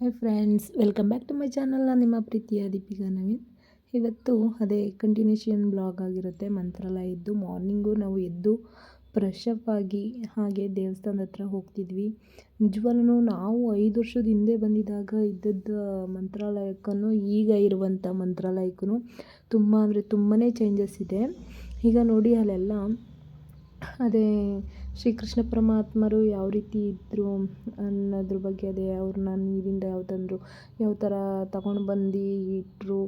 Hi friends welcome back to my channel ನಾನು ನಿಮ್ಮ ಪ್ರೀತಿಯ ದೀಪಿಕಾ ನವೀನ್ ಇವತ್ತು ಅದೇ ಕಂಟಿನ್ಯೂಷನ್ ಬ್ಲಾಗ್ ಆಗಿರುತ್ತೆ ಮಂತ್ರಾಲಯದ್ದು ಮಾರ್ನಿಂಗು ನಾವು ಎದ್ದು ಫ್ರೆಶ್ ಅಪ್ ಆಗಿ ಹಾಗೆ ದೇವಸ್ಥಾನದ ಹತ್ರ ಹೋಗ್ತಿದ್ವಿ ನಿಜವಾಗ್ಲೂ ನಾವು ಐದು ವರ್ಷದ ಹಿಂದೆ ಬಂದಿದ್ದಾಗ ಇದ್ದದ್ದು ಮಂತ್ರಾಲಯಕ್ಕೂ ಈಗ ಇರುವಂಥ ಮಂತ್ರಾಲಯಕ್ಕೂ ತುಂಬ ಅಂದರೆ ತುಂಬಾ ಚೇಂಜಸ್ ಇದೆ. ಈಗ ನೋಡಿ ಅಲ್ಲೆಲ್ಲ ಅದೇ ಶ್ರೀಕೃಷ್ಣ ಪರಮಾತ್ಮರು ಯಾವ ರೀತಿ ಇದ್ದರು ಅನ್ನೋದ್ರ ಬಗ್ಗೆ ಅದೇ ಅವ್ರನ್ನ ನೀರಿಂದ ಯಾವ ತಂದರು, ಯಾವ ಥರ ತಗೊಂಡು ಬಂದು ಇಟ್ಟರು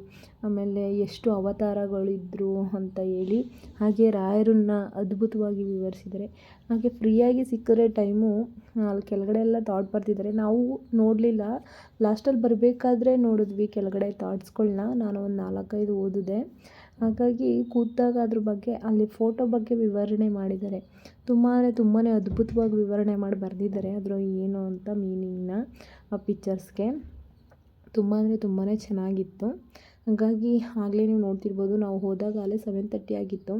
ಆಮೇಲೆ ಎಷ್ಟು ಅವತಾರಗಳಿದ್ದರು ಅಂತ ಹೇಳಿ ಹಾಗೆ ರಾಯರನ್ನ ಅದ್ಭುತವಾಗಿ ವಿವರಿಸಿದ್ದಾರೆ. ಹಾಗೆ ಫ್ರೀಯಾಗಿ ಸಿಕ್ಕಿದ್ರೆ ಟೈಮು, ಅಲ್ಲಿ ಕೆಳಗಡೆ ಎಲ್ಲ ಥಾಟ್ ಬರ್ತಿದ್ದಾರೆ. ನಾವು ನೋಡಲಿಲ್ಲ. ಲಾಸ್ಟಲ್ಲಿ ಬರಬೇಕಾದ್ರೆ ನೋಡಿದ್ವಿ ಕೆಳಗಡೆ ಥಾಟ್ಸ್ಗಳನ್ನ ನಾನು ಒಂದು ನಾಲ್ಕೈದು ಓದಿದೆ. ಹಾಗಾಗಿ ಕೂತಾಗ ಅದ್ರ ಬಗ್ಗೆ, ಅಲ್ಲಿ ಫೋಟೋ ಬಗ್ಗೆ ವಿವರಣೆ ಮಾಡಿದ್ದಾರೆ. ತುಂಬಾ ತುಂಬಾ ಅದ್ಭುತವಾಗಿ ವಿವರಣೆ ಮಾಡಿ ಬರೆದಿದ್ದಾರೆ. ಅದರ ಏನು ಅಂತ ಮೀನಿಂಗ್ನ ಆ ಪಿಕ್ಚರ್ಸ್ಗೆ ತುಂಬ ಅಂದರೆ ತುಂಬಾ ಚೆನ್ನಾಗಿತ್ತು. ಹಾಗಾಗಿ ಆಗಲೇ ನೀವು ನೋಡ್ತಿರ್ಬೋದು, ನಾವು ಹೋದಾಗ ಅಲ್ಲೇ ಸೆವೆನ್ ತರ್ಟಿ ಆಗಿತ್ತು.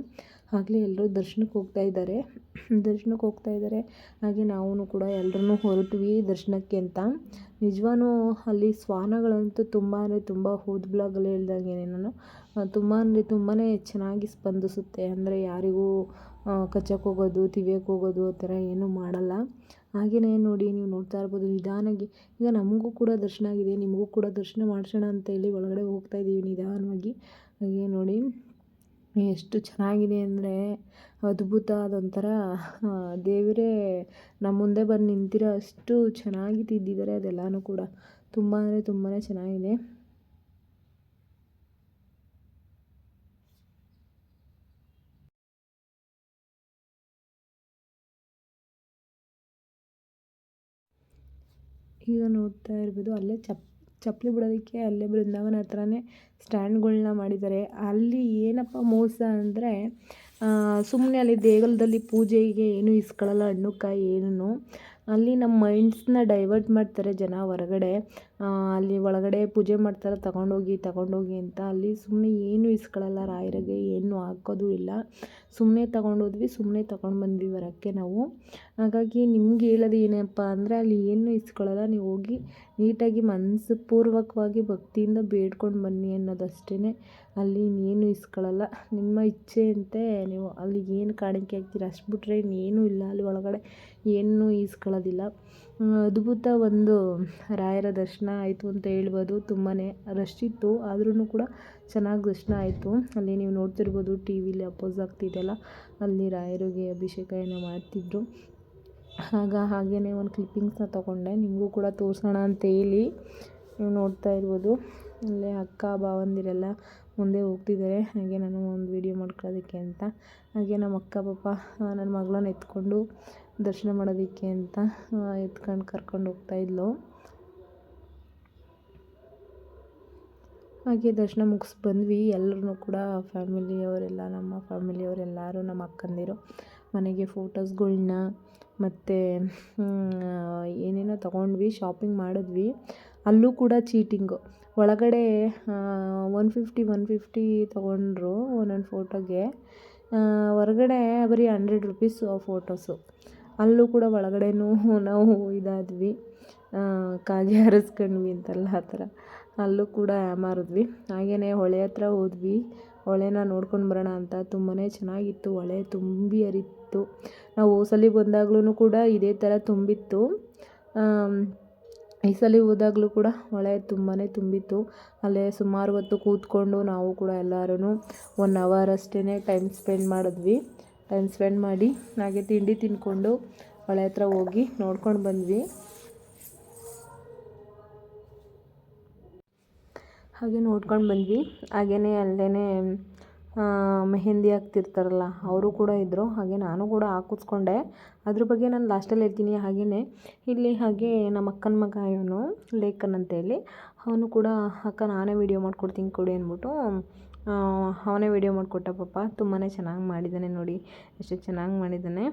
ಆಗಲೇ ಎಲ್ಲರೂ ದರ್ಶನಕ್ಕೆ ಹೋಗ್ತಾ ಇದ್ದಾರೆ. ದರ್ಶನಕ್ಕೆ ಹೋಗ್ತಾ ಇದ್ದಾರೆ. ಹಾಗೆ ನಾವು ಕೂಡ ಎಲ್ಲರೂ ಹೊರಟ್ವಿ ದರ್ಶನಕ್ಕೆ ಅಂತ. ನಿಜವಾನು ಅಲ್ಲಿ ಶ್ವಾನಗಳಂತೂ ತುಂಬ ಅಂದರೆ ತುಂಬ ಹೋದ ಬ್ಲಾಗಲ್ಲಿ ಹೇಳ್ದಾಗೆ ನಾನು ತುಂಬ ಅಂದರೆ ತುಂಬಾ ಚೆನ್ನಾಗಿ ಸ್ಪಂದಿಸುತ್ತೆ. ಅಂದರೆ ಯಾರಿಗೂ ಕಚ್ಚಕ್ಕೆ ಹೋಗೋದು, ತಿವಿಯಕ್ಕೆ ಹೋಗೋದು ಆ ಥರ ಏನೂ ಮಾಡಲ್ಲ. ಹಾಗೆಯೇ ನೋಡಿ ನೀವು ನೋಡ್ತಾ ಇರ್ಬೋದು ನಿಧಾನಾಗಿ ಈಗ ನಮಗೂ ಕೂಡ ದರ್ಶನ ಆಗಿದೆ. ನಿಮಗೂ ಕೂಡ ದರ್ಶನ ಮಾಡಿಸೋಣ ಅಂತೇಳಿ ಒಳಗಡೆ ಹೋಗ್ತಾ ಇದ್ದೀವಿ ನಿಧಾನವಾಗಿ. ಹಾಗೆ ನೋಡಿ. ಎಷ್ಟು ಚೆನ್ನಾಗಿದೆ ಅಂದರೆ ಅದ್ಭುತ ಅದೊಂಥರ ದೇವರೇ ನಮ್ಮ ಮುಂದೆ ಬಂದು ನಿಂತಿರೋ ಅಷ್ಟು ಚೆನ್ನಾಗಿ ತಿದ್ದಿದ್ದಾರೆ ಅದೆಲ್ಲನೂ ಕೂಡ. ತುಂಬ ಅಂದರೆ ತುಂಬಾ ಚೆನ್ನಾಗಿದೆ. ಈಗ ನೋಡ್ತಾ ಇರ್ಬೋದು ಅಲ್ಲೇ ಚಪ್ ಚಪ್ಪಲಿ ಬಿಡೋದಕ್ಕೆ ಅಲ್ಲೇ ಬೃಂದಾವನ ಹತ್ರನೇ ಸ್ಟ್ಯಾಂಡ್ಗಳನ್ನ ಮಾಡಿದ್ದಾರೆ. ಅಲ್ಲಿ ಏನಪ್ಪ ಮೋಸ ಅಂದರೆ ಸುಮ್ಮನೆ ಅಲ್ಲಿ ದೇಗುಲದಲ್ಲಿ ಪೂಜೆಗೆ ಏನೂ ಇಸ್ಕೊಳ್ಳಲ್ಲ ಹಣ್ಣು ಕಾಯಿ ಏನೂ. ಅಲ್ಲಿ ನಮ್ಮ ಮೈಂಡ್ಸನ್ನ ಡೈವರ್ಟ್ ಮಾಡ್ತಾರೆ ಜನ ಹೊರಗಡೆ. ಅಲ್ಲಿ ಒಳಗಡೆ ಪೂಜೆ ಮಾಡ್ತಾರೆ, ತಗೊಂಡೋಗಿ ತಗೊಂಡೋಗಿ ಅಂತ. ಅಲ್ಲಿ ಸುಮ್ಮನೆ ಏನೂ ಇಸ್ಕೊಳ್ಳಲ್ಲ ರಾಯರಿಗೆ ಏನು ಹಾಕೋದು ಇಲ್ಲ. ಸುಮ್ಮನೆ ತಗೊಂಡೋದ್ವಿ ಸುಮ್ಮನೆ ತಗೊಂಡು ಬಂದ್ವಿ ಬರೋಕ್ಕೆ ನಾವು. ಹಾಗಾಗಿ ನಿಮ್ಗೆ ಹೇಳೋದು ಏನಪ್ಪ ಅಂದರೆ, ಅಲ್ಲಿ ಏನು ಇಸ್ಕೊಳ್ಳಲ್ಲ ನೀವು ಹೋಗಿ ನೀಟಾಗಿ ಮನಸ್ಸು ಪೂರ್ವಕವಾಗಿ ಭಕ್ತಿಯಿಂದ ಬೇಡ್ಕೊಂಡು ಬನ್ನಿ ಅನ್ನೋದಷ್ಟೇ ಅಲ್ಲಿ ಏನು ಇಸ್ಕೊಳ್ಳಲ್ಲ ನಿಮ್ಮ ಇಚ್ಛೆಯಂತೆ ನೀವು ಅಲ್ಲಿ ಏನು ಕಾಣಿಕೆ ಹಾಕ್ತೀರ ಅಷ್ಟು ಬಿಟ್ಟರೆ ಇಲ್ಲ. ಅಲ್ಲಿ ಒಳಗಡೆ ಏನೂ ಈಸ್ಕೊಳ್ಳೋದಿಲ್ಲ ಅದ್ಭುತ ಒಂದು ರಾಯರ ದರ್ಶನ ಆಯಿತು ಅಂತ ಹೇಳ್ಬೋದು. ತುಂಬಾ ರಶ್ ಇತ್ತು. ಆದ್ರೂ ಕೂಡ ಚೆನ್ನಾಗಿ ದರ್ಶನ ಆಯಿತು. ಅಲ್ಲಿ ನೀವು ನೋಡ್ತಿರ್ಬೋದು ಟಿ ವಿಲಿ ಅಪೋಸ್ ಆಗ್ತಿದೆಯಲ್ಲ, ಅಲ್ಲಿ ರಾಯರಿಗೆ ಅಭಿಷೇಕ ಏನೋ ಮಾಡ್ತಿದ್ರು. ಆಗ ಹಾಗೆಯೇ ಒಂದು ಕ್ಲಿಪ್ಪಿಂಗ್ಸ್ನ ತೊಗೊಂಡೆ. ನಿಮಗೂ ಕೂಡ ತೋರಿಸೋಣ ಅಂತ ಹೇಳಿ ನೀವು ನೋಡ್ತಾ ಇರ್ಬೋದು. ಅಲ್ಲೇ ಅಕ್ಕ, ಭಾವಂದಿರೆಲ್ಲ ಮುಂದೆ ಹೋಗ್ತಿದ್ದಾರೆ. ಹಾಗೆ ನಾನು ಒಂದು ವೀಡಿಯೋ ಮಾಡ್ಕೊಳ್ಳೋದಕ್ಕೆ ಅಂತ. ಹಾಗೆ ನಮ್ಮ ಅಕ್ಕ ಪಾಪ ನನ್ನ ಮಗಳನ್ನ ಎತ್ಕೊಂಡು ದರ್ಶನ ಮಾಡೋದಕ್ಕೆ ಅಂತ ಎತ್ಕೊಂಡು ಕರ್ಕೊಂಡು ಹೋಗ್ತಾಯಿದ್ಲು ಹಾಗೆ ದರ್ಶನ ಮುಗಿಸಿ ಬಂದ್ವಿ. ಎಲ್ಲರೂ ಕೂಡ ಫ್ಯಾಮಿಲಿಯವರೆಲ್ಲ ನಮ್ಮ ಫ್ಯಾಮಿಲಿಯವರೆಲ್ಲರೂ ನಮ್ಮ ಅಕ್ಕಂದಿರು, ಮನೆಗೆ ಫೋಟೋಸ್ಗಳನ್ನ ಮತ್ತು ಏನೇನೋ ತೊಗೊಂಡ್ವಿ ಶಾಪಿಂಗ್ ಮಾಡಿದ್ವಿ. ಅಲ್ಲೂ ಕೂಡ ಚೀಟಿಂಗು ಒಳಗಡೆ ಒನ್ ಫಿಫ್ಟಿ ಒನ್ ಫಿಫ್ಟಿ ತೊಗೊಂಡ್ರು ಒಂದೊಂದು ಫೋಟೋಗೆ ಹೊರಗಡೆ ಬರೀ ಹಂಡ್ರೆಡ್ ರುಪೀಸು ಆ ಫೋಟೋಸು ಅಲ್ಲೂ ಕೂಡ ಒಳಗಡೆನೂ ನಾವು ಇದಾದ್ವಿ. ಕಾಗೆ ಹಾರಿಸ್ಕೊಂಡ್ವಿ ಅಂತಲ್ಲ ಆ ಥರ. ಅಲ್ಲೂ ಕೂಡ ಮಾರಿದ್ವಿ. ಹಾಗೆಯೇ ಹೊಳೆ ಹತ್ರ ಹೋದ್ವಿ. ಹೊಳೆನ ನೋಡ್ಕೊಂಡು ಬರೋಣ ಅಂತ ತುಂಬಾ ಚೆನ್ನಾಗಿತ್ತು. ಹೊಳೆ ತುಂಬಿ ಹರಿತ್ತು. ನಾವು ಹೋಸಲಿ ಬಂದಾಗ್ಲೂ ಕೂಡ ಇದೇ ಥರ ತುಂಬಿತ್ತು. ಈ ಸಲ ಹೋದಾಗಲೂ ಕೂಡ ಹೊಳೆ ತುಂಬಾ ತುಂಬಿತ್ತು. ಅಲ್ಲೇ ಸುಮಾರು ಹೊತ್ತು ಕೂತ್ಕೊಂಡು ನಾವು ಕೂಡ ಎಲ್ಲರೂ ಒನ್ ಅವರ್ ಅಷ್ಟೇ ಟೈಮ್ ಸ್ಪೆಂಡ್ ಮಾಡಿದ್ವಿ. ಟೈಮ್ ಸ್ಪೆಂಡ್ ಮಾಡಿ ಹಾಗೆ ತಿಂಡಿ ತಿಂದ್ಕೊಂಡು ಹೊಳೆ ಹತ್ರ ಹೋಗಿ ನೋಡ್ಕೊಂಡು ಬಂದ್ವಿ. ಹಾಗೆ ನೋಡ್ಕೊಂಡು ಬಂದ್ವಿ. ಹಾಗೆಯೇ ಅಲ್ಲೇ ಮೆಹಂದಿ ಹಾಕ್ತಿರ್ತಾರಲ್ಲ, ಅವರು ಕೂಡ ಇದ್ದರು ಹಾಗೆ ನಾನು ಕೂಡ ಹಾಕಿಸ್ಕೊಂಡೆ. ಅದ್ರ ಬಗ್ಗೆ ನಾನು ಲಾಸ್ಟಲ್ಲಿ ಹೇಳ್ತೀನಿ. ಹಾಗೆಯೇ ಇಲ್ಲಿ ಹಾಗೆ ನಮ್ಮ ಅಕ್ಕನ ಮಗ ಇವನು ಲೇಖನ್ ಅಂತೇಳಿ ಅವನು ಕೂಡ, ಅಕ್ಕ, ನಾನೇ ವೀಡಿಯೋ ಮಾಡ್ಕೊಡ್ತೀನಿ ಕೊಡಿ ಅಂದ್ಬಿಟ್ಟು ಅವನೇ ವೀಡಿಯೋ ಮಾಡಿಕೊಟ್ಟ ಪಾಪ. ತುಂಬಾ ಚೆನ್ನಾಗಿ ಮಾಡಿದ್ದಾನೆ ನೋಡಿ, ಎಷ್ಟು ಚೆನ್ನಾಗಿ ಮಾಡಿದ್ದಾನೆ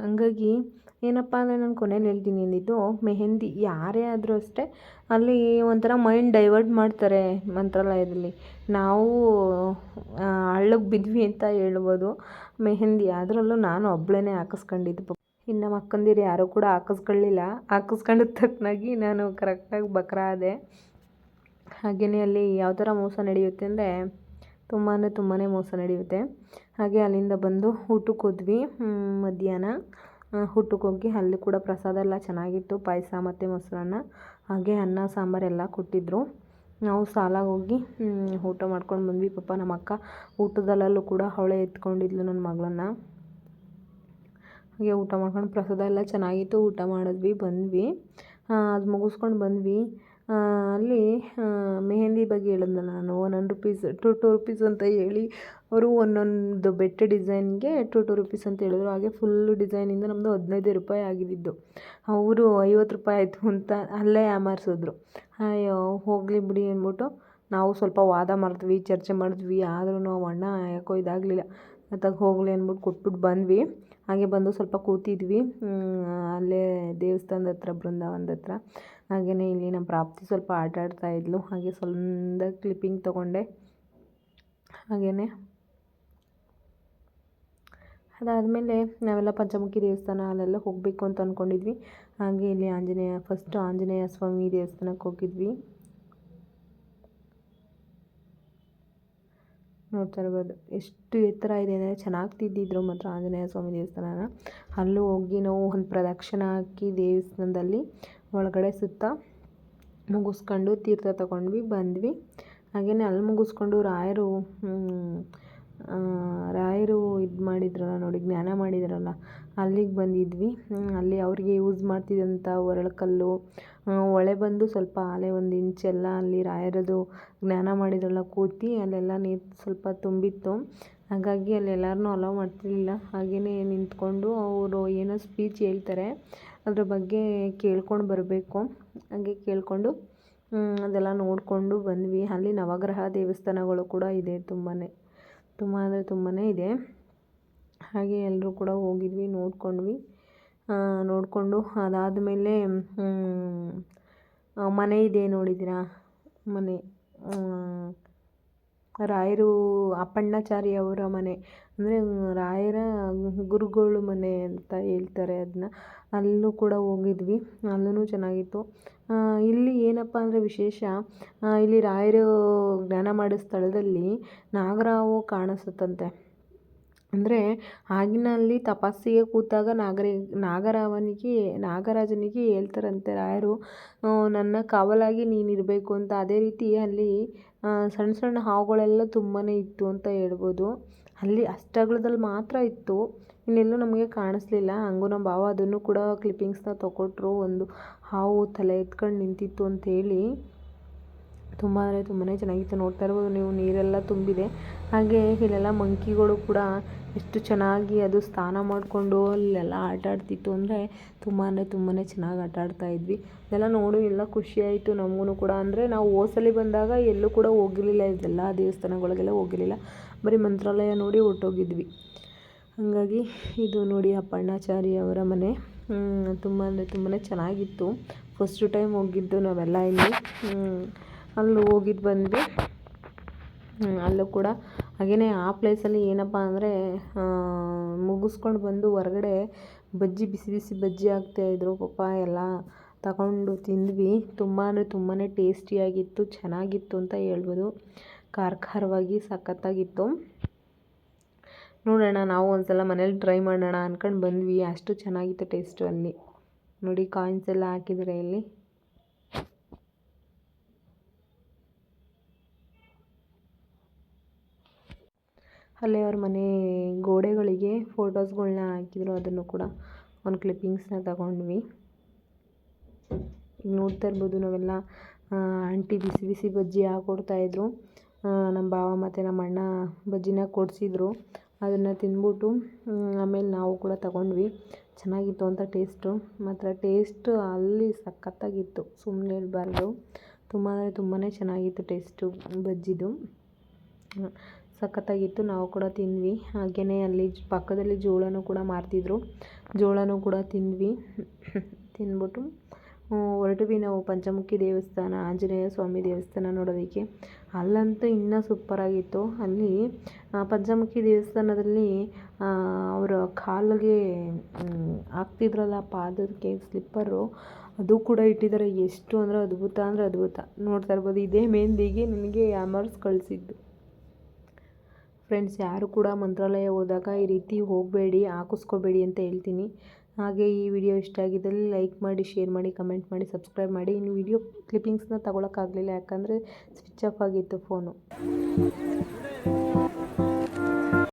ಹಂಗಾಗಿ ಏನಪ್ಪ ಅಂದರೆ ನಾನು ಕೊನೆಯಲ್ಲಿ ಹೇಳ್ತೀನಿ ಅಂದಿದ್ದು, ಮೆಹೆಂದಿ ಯಾರೇ ಆದರೂ ಅಷ್ಟೇ, ಅಲ್ಲಿ ಒಂಥರ ಮೈಂಡ್ ಡೈವರ್ಟ್ ಮಾಡ್ತಾರೆ ಮಂತ್ರಾಲಯದಲ್ಲಿ. ನಾವು ಹಳ್ಳಕ್ಕೆ ಬಿದ್ವಿ ಅಂತ ಹೇಳ್ಬೋದು. ಮೆಹೆಂದಿ ಅದರಲ್ಲೂ ನಾನು ಒಬ್ಬಳೇ ಹಾಕಿಸ್ಕೊಂಡಿದ್ದು. ಇನ್ನು ನಮ್ಮ ಅಕ್ಕಂದಿರು ಯಾರೂ ಕೂಡ ಹಾಕಿಸ್ಕೊಳ್ಳಿಲ್ಲ. ಹಾಕಿಸ್ಕೊಂಡ ತಕ್ಕನಾಗಿ ನಾನು ಕರೆಕ್ಟಾಗಿ ಬಕ್ರ ಆದೆ. ಹಾಗೆಯೇ ಅಲ್ಲಿ ಯಾವ ಥರ ಮೋಸ ನಡೆಯುತ್ತೆ ಅಂದರೆ ತುಂಬಾ ತುಂಬಾ ಮೋಸ ನಡೆಯುತ್ತೆ. ಹಾಗೆ ಅಲ್ಲಿಂದ ಬಂದು ಊಟಕ್ಕೆ ಹೋದ್ವಿ ಮಧ್ಯಾಹ್ನ. ಊಟಕ್ಕೆ ಹೋಗಿ ಅಲ್ಲಿ ಕೂಡ ಪ್ರಸಾದ ಎಲ್ಲ ಚೆನ್ನಾಗಿತ್ತು, ಪಾಯಸ ಮತ್ತು ಮೊಸರನ್ನ. ಹಾಗೆ ಅನ್ನ ಸಾಂಬಾರೆಲ್ಲ ಕೊಟ್ಟಿದ್ದರು ನಾವು ಸಾಲಾಗಿ ಹೋಗಿ ಊಟ ಮಾಡ್ಕೊಂಡು ಬಂದ್ವಿ. ಪಾಪ ನಮ್ಮ ಅಕ್ಕ ಊಟದಲ್ಲೂ ಕೂಡ ಅವಳೇ ಎತ್ಕೊಂಡಿದ್ಲು ನನ್ನ ಮಗಳನ್ನ. ಹಾಗೆ ಊಟ ಮಾಡ್ಕೊಂಡು ಪ್ರಸಾದ ಎಲ್ಲ ಚೆನ್ನಾಗಿತ್ತು, ಊಟ ಮಾಡಿದ್ವಿ, ಬಂದ್ವಿ. ಅದು ಮುಗಿಸ್ಕೊಂಡು ಬಂದ್ವಿ. ಅಲ್ಲಿ ಮೆಹೆಂದಿ ಬಗ್ಗೆ ಹೇಳಿದ್ನಲ್ಲ ನಾನು one rupees to two rupees ಅಂತ ಹೇಳಿ ಅವರು ಒಂದೊಂದು ಬೆಟ್ಟ ಡಿಸೈನ್ಗೆ ಟು ಟು ರುಪೀಸ್ ಅಂತ ಹೇಳಿದ್ರು. ಹಾಗೆ ಫುಲ್ಲು ಡಿಸೈನಿಂದ ನಮ್ಮದು ಹದಿನೈದು ರೂಪಾಯಿ ಆಗಿದ್ದಿದ್ದು. ಅವರು ಐವತ್ತು ರೂಪಾಯಿ ಆಯಿತು ಅಂತ ಅಲ್ಲೇ ಯಾಮಾರಿಸಿದ್ರು ಅಯ್ಯೋ, ಹೋಗಲಿ ಬಿಡಿ ಅಂದ್ಬಿಟ್ಟು ನಾವು ಸ್ವಲ್ಪ ವಾದ ಮಾಡಿದ್ವಿ, ಚರ್ಚೆ ಮಾಡಿದ್ವಿ. ಆದ್ರೂ ಅಣ್ಣ ಯಾಕೋ ಇದಾಗಲಿಲ್ಲ. ಅತ್ತಾಗ ಹೋಗಲಿ ಅಂದ್ಬಿಟ್ಟು ಕೊಟ್ಬಿಟ್ಟು ಬಂದ್ವಿ. ಹಾಗೆ ಬಂದು ಸ್ವಲ್ಪ ಕೂತಿದ್ವಿ. ಅಲ್ಲೇ ದೇವಸ್ಥಾನದ ಹತ್ರ, ಬೃಂದಾವನದ ಹತ್ರ. ಹಾಗೆಯೇ ಇಲ್ಲಿ ನಮ್ಮ ಪ್ರಾಪ್ತಿ ಸ್ವಲ್ಪ ಆಟ ಆಡ್ತಾ ಇದ್ಲು. ಹಾಗೆ ಸ್ವಲ್ಪ ಕ್ಲಿಪ್ಪಿಂಗ್ ತೊಗೊಂಡೆ. ಹಾಗೆಯೇ ಅದಾದಮೇಲೆ ನಾವೆಲ್ಲ ಪಂಚಮುಖಿ ದೇವಸ್ಥಾನ ಅಲ್ಲೆಲ್ಲ ಹೋಗಬೇಕು ಅಂತ ಅಂದ್ಕೊಂಡಿದ್ವಿ ಹಾಗೆ ಇಲ್ಲಿ ಆಂಜನೇಯ ಫಸ್ಟು ಆಂಜನೇಯ ಸ್ವಾಮಿ ದೇವಸ್ಥಾನಕ್ಕೆ ಹೋಗಿದ್ವಿ. ನೋಡ್ತಾ ಇರ್ಬೋದು. ಎಷ್ಟು ಎತ್ತರ ಇದೆ ಅಂದರೆ ಚೆನ್ನಾಗಿ ತಿದ್ದಿದ್ರು ಮಾತ್ರ ಆಂಜನೇಯ ಸ್ವಾಮಿ ದೇವಸ್ಥಾನನ. ಅಲ್ಲೂ ಹೋಗಿ ನಾವು ಒಂದು ಪ್ರದಕ್ಷಿಣೆ ಹಾಕಿ ದೇವಸ್ಥಾನದಲ್ಲಿ ಒಳಗಡೆ ಸುತ್ತ ಮುಗಿಸ್ಕೊಂಡು ತೀರ್ಥ ತಗೊಂಡ್ವಿ, ಬಂದ್ವಿ. ಹಾಗೆಯೇ ಅಲ್ಲಿ ಮುಗಿಸ್ಕೊಂಡು ರಾಯರು ರಾಯರು ಇದು ಮಾಡಿದ್ರಲ್ಲ ನೋಡಿ, ಜ್ಞಾನ ಮಾಡಿದ್ರಲ್ಲ, ಅಲ್ಲಿಗೆ ಬಂದಿದ್ವಿ. ಅಲ್ಲಿ ಅವರಿಗೆ ಯೂಸ್ ಮಾಡ್ತಿದ್ದಂಥ ಒರಳಕಲ್ಲು ಹೊಳೆ ಬಂದು ಸ್ವಲ್ಪ ಆಲೆ ಒಂದು ಇಂಚೆಲ್ಲ ಅಲ್ಲಿ ರಾಯರದು ಜ್ಞಾನ ಮಾಡಿದ್ರಲ್ಲ ಕೂತಿ, ಅಲ್ಲೆಲ್ಲ ನೀರು ಸ್ವಲ್ಪ ತುಂಬಿತ್ತು. ಹಾಗಾಗಿ ಅಲ್ಲಿ ಎಲ್ಲರನ್ನೂ ಅಲೋ ಮಾಡ್ತಿರಲಿಲ್ಲ. ಹಾಗೆಯೇ ನಿಂತ್ಕೊಂಡು ಅವರು ಏನೋ ಸ್ಪೀಚ್ ಹೇಳ್ತಾರೆ, ಅದ್ರ ಬಗ್ಗೆ ಕೇಳ್ಕೊಂಡು ಬರಬೇಕು. ಹಾಗೆ ಕೇಳಿಕೊಂಡು ಅದೆಲ್ಲ ನೋಡಿಕೊಂಡು ಬಂದ್ವಿ. ಅಲ್ಲಿ ನವಗ್ರಹ ದೇವಸ್ಥಾನಗಳು ಕೂಡ ಇದೆ ತುಂಬಾ ತುಂಬ ಅಂದರೆ ತುಂಬಾ ಇದೆ. ಹಾಗೆ ಎಲ್ಲರೂ ಕೂಡ ಹೋಗಿದ್ವಿ, ನೋಡ್ಕೊಂಡ್ವಿ. ನೋಡಿಕೊಂಡು ಅದಾದಮೇಲೆ ಮನೆ ಇದೆ ನೋಡಿದ್ದೀರಾ? ಮನೆ ರಾಯರು ಅಪ್ಪಣ್ಣಾಚಾರಿ ಅವರ ಮನೆ. ಅಂದರೆ ರಾಯರ ಗುರುಗಳು ಮನೆ ಅಂತ ಹೇಳ್ತಾರೆ ಅದನ್ನ ಅಲ್ಲೂ ಕೂಡ ಹೋಗಿದ್ವಿ. ಅಲ್ಲೂ ಚೆನ್ನಾಗಿತ್ತು. ಇಲ್ಲಿ ಏನಪ್ಪ ಅಂದರೆ ವಿಶೇಷ ಇಲ್ಲಿ ರಾಯರು ಜ್ಞಾನ ಮಾಡೋ ಸ್ಥಳದಲ್ಲಿ ನಾಗರಾವು ಕಾಣಿಸುತ್ತಂತೆ. ಅಂದರೆ, ಆಗಿನಲ್ಲಿ ತಪಸ್ಸಿಗೆ ಕೂತಾಗ ನಾಗರಿ, ನಾಗರಾವನಿಗೆ, ನಾಗರಾಜನಿಗೆ ಹೇಳ್ತಾರಂತೆ ರಾಯರು ನನ್ನ ಕಾವಲಾಗಿ ನೀನಿರಬೇಕು ಅಂತ. ಅದೇ ರೀತಿ ಅಲ್ಲಿ ಸಣ್ಣ ಸಣ್ಣ ಹಾವುಗಳೆಲ್ಲ ತುಂಬಾ ಇತ್ತು ಅಂತ ಹೇಳ್ಬೋದು. ಅಲ್ಲಿ ಅಷ್ಟಗಲದಲ್ಲಿ ಮಾತ್ರ ಇತ್ತು. ಇನ್ನೆಲ್ಲೂ ನಮಗೆ ಕಾಣಿಸ್ಲಿಲ್ಲ. ಹಂಗೂ ನಮ್ಮ ಭಾವ ಅದನ್ನು ಕೂಡ ಕ್ಲಿಪ್ಪಿಂಗ್ಸ್ನ ತಗೊಟ್ರು ಒಂದು ಹಾವು ತಲೆ ಎತ್ಕೊಂಡು ನಿಂತಿತ್ತು ಅಂತೇಳಿ ತುಂಬ ಅಂದರೆ ತುಂಬಾ ಚೆನ್ನಾಗಿತ್ತು. ನೋಡ್ತಾ ಇರ್ಬೋದು ನೀವು, ನೀರೆಲ್ಲ ತುಂಬಿದೆ. ಹಾಗೆ ಇಲ್ಲೆಲ್ಲ ಮಂಕಿಗಳು ಕೂಡ ಎಷ್ಟು ಚೆನ್ನಾಗಿ ಅದು ಸ್ನಾನ ಮಾಡಿಕೊಂಡು ಅಲ್ಲೆಲ್ಲ ಆಟ ಆಡ್ತಿತ್ತು ಅಂದರೆ ತುಂಬ ಅಂದರೆ ತುಂಬಾ ಚೆನ್ನಾಗಿ ಆಟ ಆಡ್ತಾ ಇದ್ವಿ. ಇದೆಲ್ಲ ನೋಡಿ, ಎಲ್ಲ ಖುಷಿಯಾಯಿತು ನಮಗೂ ಕೂಡ. ಅಂದರೆ ನಾವು ಓಸಲಿ ಬಂದಾಗ ಎಲ್ಲೂ ಕೂಡ ಹೋಗಿರಲಿಲ್ಲ. ಇದೆಲ್ಲ ದೇವಸ್ಥಾನಗಳಿಗೆಲ್ಲ ಹೋಗಿರಲಿಲ್ಲ. ಬರೀ ಮಂತ್ರಾಲಯ ನೋಡಿ ಹೊರ್ಟೋಗಿದ್ವಿ. ಹಾಗಾಗಿ ಇದು ನೋಡಿ ಅಪ್ಪಣ್ಣಾಚಾರಿ ಅವರ ಮನೆ. ತುಂಬ ಅಂದರೆ ತುಂಬಾ ಚೆನ್ನಾಗಿತ್ತು. ಫಸ್ಟು ಟೈಮ್ ಹೋಗಿದ್ದು ನಾವೆಲ್ಲ ಇಲ್ಲಿ. ಅಲ್ಲಿ ಹೋಗಿದ್ದು ಬಂದ್ವಿ. ಅಲ್ಲೂ ಕೂಡ ಹಾಗೆಯೇ ಆ ಪ್ಲೇಸಲ್ಲಿ ಏನಪ್ಪ ಅಂದರೆ ಮುಗಿಸ್ಕೊಂಡು ಬಂದು ಹೊರಗಡೆ ಬಜ್ಜಿ ಬಿಸಿ ಬಿಸಿ ಬಜ್ಜಿ ಆಗ್ತಾಯಿದ್ರು ಪಾಪ ಎಲ್ಲ ತಗೊಂಡು ತಿಂದ್ವಿ. ತುಂಬ ಅಂದರೆ ತುಂಬಾ ಟೇಸ್ಟಿಯಾಗಿತ್ತು ಚೆನ್ನಾಗಿತ್ತು ಅಂತ ಹೇಳ್ಬೋದು. ಖಾರ ಖಾರವಾಗಿ ಸಖತ್ತಾಗಿತ್ತು. ನೋಡೋಣ, ನಾವು ಒಂದ್ಸಲ ಮನೇಲಿ ಟ್ರೈ ಮಾಡೋಣ ಅಂದ್ಕೊಂಡು ಬಂದ್ವಿ. ಅಷ್ಟು ಚೆನ್ನಾಗಿತ್ತು ಟೇಸ್ಟು ಅಲ್ಲಿ. ನೋಡಿ ಕಾಯಿನ್ಸ್ ಎಲ್ಲ ಹಾಕಿದರೆ ಇಲ್ಲಿ. ಅಲ್ಲೇ ಅವ್ರ ಮನೆ ಗೋಡೆಗಳಿಗೆ ಫೋಟೋಸ್ಗಳನ್ನ ಹಾಕಿದ್ರು. ಅದನ್ನು ಕೂಡ ಒಂದು ಕ್ಲಿಪ್ಪಿಂಗ್ಸ್ನ ತಗೊಂಡ್ವಿ. ಈಗ ನೋಡ್ತಾ ಇರ್ಬೋದು, ನಾವೆಲ್ಲ ಆಂಟಿ ಬಿಸಿ ಬಿಸಿ ಬಜ್ಜಿ ಹಾಕ್ಕೊಡ್ತಾಯಿದ್ರು ನಮ್ಮ ಭಾವ ಮತ್ತು ನಮ್ಮ ಅಣ್ಣ ಬಜ್ಜಿನ ಕೊಡಿಸಿದ್ರು. ಅದನ್ನು ತಿಂದ್ಬಿಟ್ಟು ಆಮೇಲೆ ನಾವು ಕೂಡ ತಗೊಂಡ್ವಿ. ಚೆನ್ನಾಗಿತ್ತು ಅಂತ ಟೇಸ್ಟು ಮಾತ್ರ ಟೇಸ್ಟ್ ಅಲ್ಲಿ ಸಖತ್ತಾಗಿತ್ತು. ಸುಮ್ಮನೆ ಹೇಳ್ಬಾರ್ದು. ತುಂಬ ಅಂದರೆ ತುಂಬಾ ಚೆನ್ನಾಗಿತ್ತು ಟೇಸ್ಟು ಬಜ್ಜಿದು. ಸಖತ್ತಾಗಿತ್ತು. ನಾವು ಕೂಡ ತಿಂದ್ವಿ. ಹಾಗೆಯೇ ಅಲ್ಲಿ ಪಕ್ಕದಲ್ಲಿ ಜೋಳನೂ ಕೂಡ ಮಾರ್ತಿದ್ರು. ಜೋಳನೂ ಕೂಡ ತಿಂದ್ವಿ. ತಿಂದ್ಬಿಟ್ಟು ಹೊರಟ್ವಿ ನಾವು ಪಂಚಮುಖಿ ದೇವಸ್ಥಾನ, ಆಂಜನೇಯ ಸ್ವಾಮಿ ದೇವಸ್ಥಾನ ನೋಡೋದಕ್ಕೆ. ಅಲ್ಲಂತೂ ಇನ್ನೂ ಸೂಪರಾಗಿತ್ತು. ಅಲ್ಲಿ ಪಂಚಮುಖಿ ದೇವಸ್ಥಾನದಲ್ಲಿ ಅವರ ಕಾಲಿಗೆ ಹಾಕ್ತಿದ್ರಲ್ಲ ಪಾದಕ್ಕೆ ಸ್ಲಿಪ್ಪರು, ಅದು ಕೂಡ ಇಟ್ಟಿದ್ದಾರೆ. ಎಷ್ಟು ಅಂದರೆ ಅದ್ಭುತ ಅಂದರೆ ಅದ್ಭುತ. ನೋಡ್ತಾ ಇರ್ಬೋದು. ಇದೇ ಮೆಹಂದಿಗೆ ನನಗೆ ಅಮರ್ಸ್ ಕಳಿಸಿದ್ದು. ಫ್ರೆಂಡ್ಸ್ ಯಾರು ಕೂಡ ಮಂತ್ರಾಲಯ ಹೋದಾಗ ಈ ರೀತಿ ಹೋಗಬೇಡಿ, ಹಾಕಿಸ್ಕೋಬೇಡಿ ಅಂತ ಹೇಳ್ತೀನಿ. ಹಾಗೆ ಈ ವಿಡಿಯೋ ಇಷ್ಟ ಆಗಿದ್ದಲ್ಲಿ ಲೈಕ್ ಮಾಡಿ, ಶೇರ್ ಮಾಡಿ, ಕಮೆಂಟ್ ಮಾಡಿ, ಸಬ್ಸ್ಕ್ರೈಬ್ ಮಾಡಿ. ಇನ್ನು ವಿಡಿಯೋ ಕ್ಲಿಪ್ಪಿಂಗ್ಸ್ನ ತಗೊಳಕ್ಕಾಗಲಿಲ್ಲ ಯಾಕಂದರೆ ಸ್ವಿಚ್ ಆಫ್ ಆಗಿತ್ತು ಫೋನು.